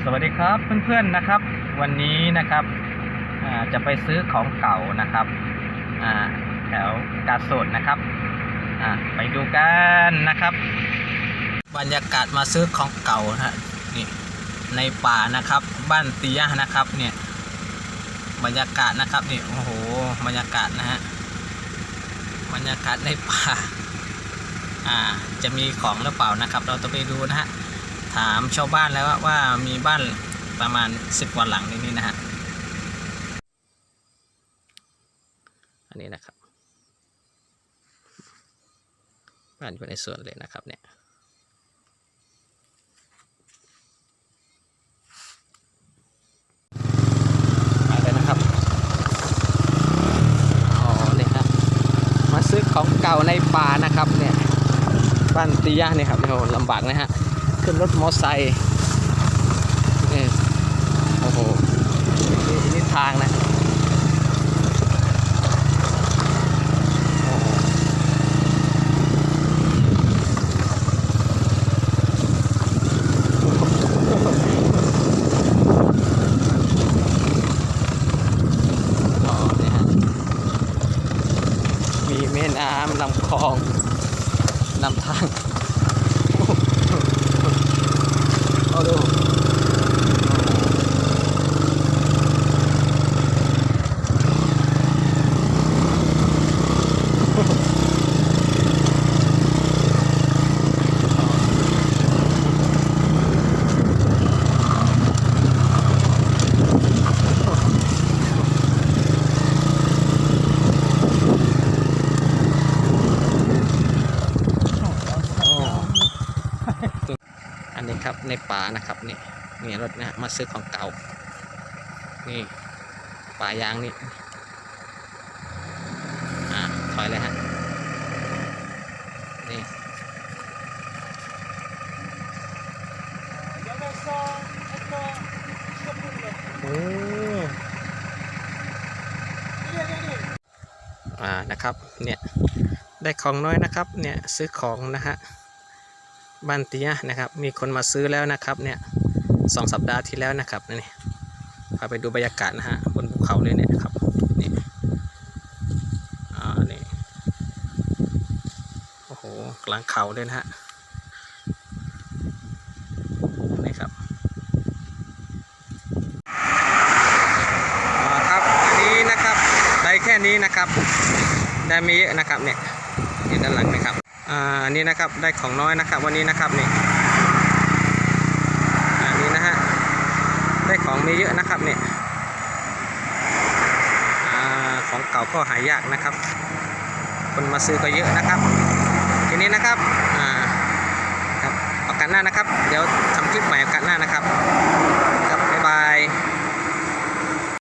สวัสดีครับเพื่อนๆนะครับ วันนี้นะครับจะไปซื้อของเก่านะครับแถวกาดสดนะครับไปดูกันนะครับ บรรยากาศมาซื้อของเก่านะฮะนี่ในป่านะครับบ้านเตียนะครับเนี่ยบรรยากาศนะครับนี่โอ้โหบรรยากาศนะฮะบรรยากาศในป่าอ่าจะมีของหรือเปล่านะครับ เราต้องไปดูนะฮะ ถามชาวบ้านแล้วว่ามีบ้านประมาณสิบกว่าหลังนนี้นะฮะ อันนี้นะครับ บ้านอยู่ในสวนเลยนะครับเนี่ยมาเลยนะครับอ๋อนี่ครับมาซื้อของเก่าในป่านะครับเนี่ยบ้านตีย่าเนี่ยครับโอ้ลำบากนะฮะ ขึ้นรถมอไซค์นี่โอ้โหนี่ทางนะอ้โหอ๋อนี่ฮะมีแม่น้ำลำคลองนำทาง นนี้ครับในป่านะครับนี่นี่รถนะมาซื้อของเก่า นี่ป่ายางนี่อ่าถอยเลยฮะนี่โอ้อ่านะครับเนี่ยได้ของน้อยนะครับเนี่ยซื้อของนะฮะ บ้านเตี้ยนะครับ มีคนมาซื้อแล้วนะครับเนี่ยสองสัปดาห์ที่แล้วนะครับนี่พาไปดูบรรยากาศนะฮะบนภูเขาเลยเนี่ยครับนี่อ่านี่โอ้โหกลางเขาเลยนะฮะนี่ครับอ่าครับอันนี้นะครับได้แค่นี้นะครับ ได้ไม่เยอะนะครับเนี่ยอยู่ด้านหลังนะครับ อ่าอันนี้นะครับได้ของน้อยนะครับ วันนี้นะครับนี่อันนี้นะฮะได้ของไม่เยอะนะครับเนี่ยอ่าของเก่าก็หายากนะครับ คนมาซื้อก็เยอะนะครับ ทีนี้นะครับอ่าครับโอกาสหน้านะครับ เดี๋ยวทำคลิปใหม่โอกาสหน้านะครับ